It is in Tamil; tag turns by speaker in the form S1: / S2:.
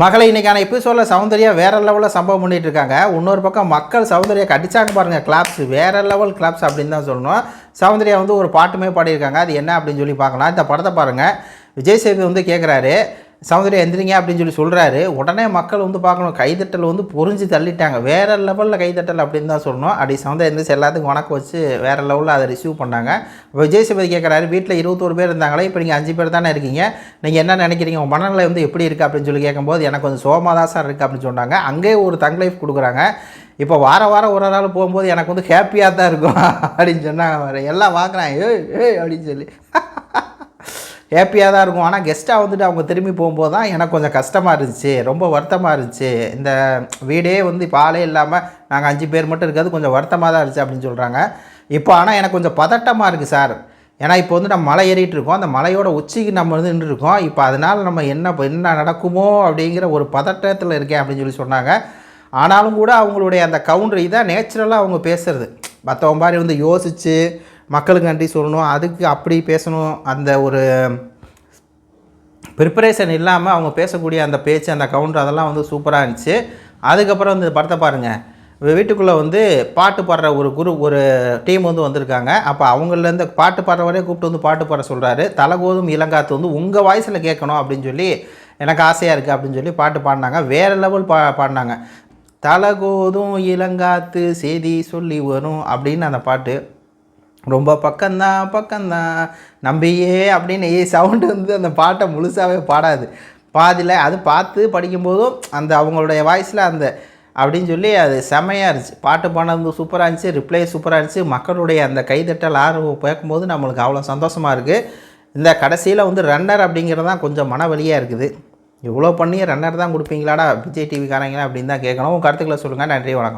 S1: மகளை இன்னைக்கான எபிசோடில் சௌந்தர்யா வேற லெவலில் சம்பவம் பண்ணிகிட்டு இருக்காங்க. இன்னொரு பக்கம் மக்கள் சௌந்தர்யா கடிச்சாங்க பாருங்கள் கிளாப்ஸ் வேற லெவல் கிளாப்ஸ் அப்படின்னு தான் சொல்லணும். சௌந்தர்யா வந்து ஒரு பாட்டுமே பாடியிருக்காங்க. அது என்ன அப்படின்னு சொல்லி பார்க்கலாம். இந்த படத்தை பாருங்கள் விஜய் சேது வந்து கேட்குறாரு சௌந்தர்யா எந்திரிங்க அப்படின்னு சொல்லி சொல்கிறாரு உடனே மக்கள் வந்து பார்க்கணும். கைதட்டல் வந்து பொறிஞ்சு தள்ளிட்டாங்க. வேறு லெவலில் கைதட்டல் அப்படின்னு தான் சொல்லணும். அப்படி சௌந்தர்யா எந்திரிச்சு எல்லாத்துக்கும் வணக்கம் வச்சு வேறு லெவலில் அதை ரிசீவ் பண்ணாங்க. இப்போ விஜய் சபதி கேட்குறாரு வீட்டில் இருபத்தோரு பேர் இருந்தாங்களே இப்போ நீங்கள் அஞ்சு பேர் தானே இருக்கீங்க. நீங்கள் என்ன நினைக்கிறீங்க? உங்கள் மனநிலை வந்து எப்படி இருக்குது அப்படின்னு சொல்லி கேட்கும்போது எனக்கு கொஞ்சம் சோகமாக தான் சார் இருக்குது அப்படின்னு சொன்னாங்க. அங்கேயே ஒரு தங்க லைஃப் கொடுக்குறாங்க. இப்போ வார வாரம் ஒரு நாள் போகும்போது எனக்கு வந்து ஹாப்பியாக தான் இருக்கும் அப்படின்னு சொன்னாங்க. எல்லாம் வாங்குறாங்க. ஏய் ஏய் அப்படின்னு சொல்லி. ஹேப்பியாக தான் இருக்கும். ஆனால் கெஸ்ட்டாக வந்துட்டு அவங்க திரும்பி போகும்போது தான் எனக்கு கொஞ்சம் கஷ்டமாக இருந்துச்சு. ரொம்ப வருத்தமாக இருந்துச்சு. இந்த வீடே வந்து இப்போ ஆளே இல்லாமல் நாங்கள் அஞ்சு பேர் மட்டும் இருக்கிறது கொஞ்சம் வருத்தமாக தான் இருந்துச்சு அப்படின்னு சொல்கிறாங்க இப்போ ஆனால் எனக்கு கொஞ்சம் பதட்டமாக இருக்குது சார் ஏன்னா இப்போ வந்து நம்ம மலை ஏறிட்டு இருக்கோம். அந்த மலையோட உச்சிக்கு நம்ம வந்து நின்றுருக்கோம் இப்போ அதனால் நம்ம என்ன என்ன நடக்குமோ அப்படிங்கிற ஒரு பதட்டத்தில் இருக்கேன் அப்படின்னு சொல்லி சொன்னாங்க. ஆனாலும் கூட அவங்களுடைய அந்த கவுண்டர் இதான் நேச்சுரலாக அவங்க பேசுகிறது மற்றவங்க மாதிரி வந்து யோசித்து மக்களுக்கு நன்றி சொல்லணும். அதுக்கு அப்படி பேசணும். அந்த ஒரு ப்ரிப்பரேஷன் இல்லாமல் அவங்க பேசக்கூடிய அந்த பேச்சு அந்த கவுண்டர் அதெல்லாம் வந்து சூப்பராக இருந்துச்சு. அதுக்கப்புறம் வந்து படத்தை பாருங்கள் வீட்டுக்குள்ளே வந்து பாட்டு பாடுற ஒரு குரு ஒரு டீம் வந்து வந்திருக்காங்க. அப்போ அவங்களேருந்து பாட்டு பாடுறவரே கூப்பிட்டு வந்து பாட்டு பாட சொல்கிறாரு தலகோதும் இளங்காத்து வந்து உங்கள் வாய்ஸில் கேட்கணும் அப்படின்னு சொல்லி எனக்கு ஆசையாக இருக்குது அப்படின்னு சொல்லி பாட்டு பாடினாங்க. வேறு லெவல் பா பாடினாங்க. தலகோதும் இளங்காத்து செய்தி சொல்லி வரும் அப்படின்னு அந்த பாட்டு ரொம்ப பக்கம்தான் பக்கம்தான் நம்பியே அப்படின்னு சவுண்டு வந்து அந்த பாட்டை முழுசாகவே பாடாது. பாதியில் அது பார்த்து படிக்கும்போதும் அந்த அவங்களுடைய வாய்ஸில் அந்த அப்படின்னு சொல்லி அது செமையாக இருந்துச்சு. பாட்டு பாடுறது சூப்பராக இருந்துச்சு ரிப்ளை சூப்பராக இருந்துச்சு. மக்களுடைய அந்த கைதட்டல் ஆர்வம் கேட்கும்போது நம்மளுக்கு அவ்வளோ சந்தோஷமாக இருக்குது இந்த கடைசியில் வந்து ரன்னர் அப்படிங்கிறது தான் கொஞ்சம் மனவழியாக இருக்குது. இவ்வளோ பண்ணி ரன்னர் தான் கொடுப்பீங்களாடா விஜய் டிவிக்காரங்களா அப்படின்னு தான் கேட்கணும். உங்கள் கருத்துக்களை சொல்லுங்கள் நன்றி வணக்கம்.